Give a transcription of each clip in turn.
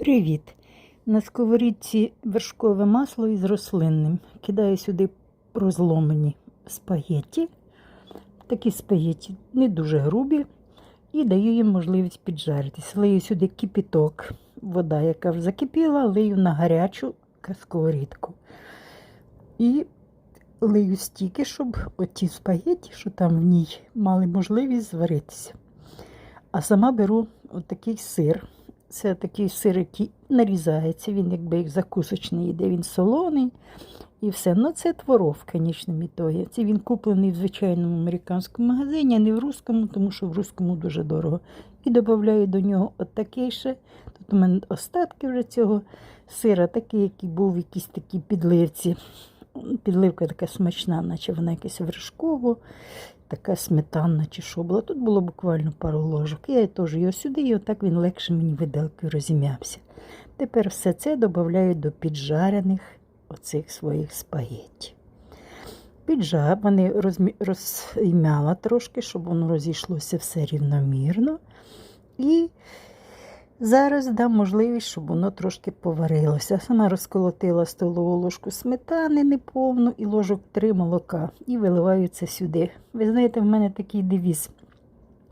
Привіт! На сковорідці вершкове масло із рослинним. Кидаю сюди розломані спагетті. Такі спагетті не дуже грубі. І даю їм можливість піджаритись. Лию сюди кипіток, вода, яка вже закипіла, лию на гарячу сковорідку. І лию стільки, щоб оті спагетті, що там в ній, мали можливість зваритися. А сама беру отакий сир. Це такий сир, який нарізається, він якби як закусочний йде, він солоний і все. Ну це творог в конечному ітогі. Це він куплений в звичайному американському магазині, а не в русскому, тому що в русскому дуже дорого. І додаю до нього отакий ще. Тут у мене остатки вже цього сира, такий, який був в якійсь такій підливці. Підливка така смачна, наче вона якась вершково, така сметанна чи що була. Тут було буквально пару ложок. Я теж його сюди, і отак він легше мені виделкою розім'явся. Тепер все це додаю до піджарених оцих своїх спагетті. Піджар, вони розім'яла трошки, щоб воно розійшлося все рівномірно. І зараз дам можливість, щоб воно трошки поварилося. Сама розколотила столову ложку сметани неповну і ложок три молока. І виливаю це сюди. Ви знаєте, в мене такий девіз,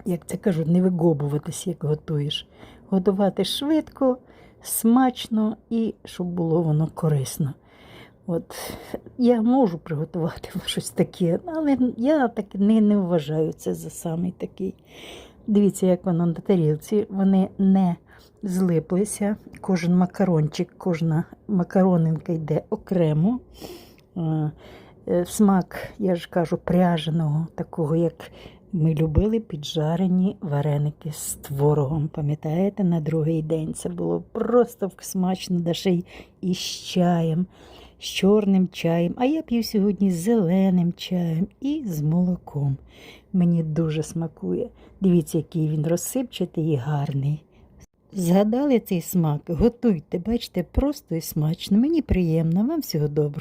як це кажуть, не вигобуватись, як готуєш. Готувати швидко, смачно і щоб було воно корисно. От я можу приготувати щось таке, але я так не, не вважаю це за самий такий. Дивіться, як воно на тарілці. Вони не злиплися. Кожен макарончик, кожна макаронинка йде окремо. Е, Смак, я ж кажу, пряженого, такого, як ми любили піджарені вареники з творогом. Пам'ятаєте, на другий день це було просто смачно, да ще й із чаєм, з чорним чаєм. А я п'ю сьогодні з зеленим чаєм і з молоком. Мені дуже смакує. Дивіться, який він розсипчатий і гарний. Згадали цей смак? Готуйте, бачите, просто і смачно. Мені приємно, вам всього доброго.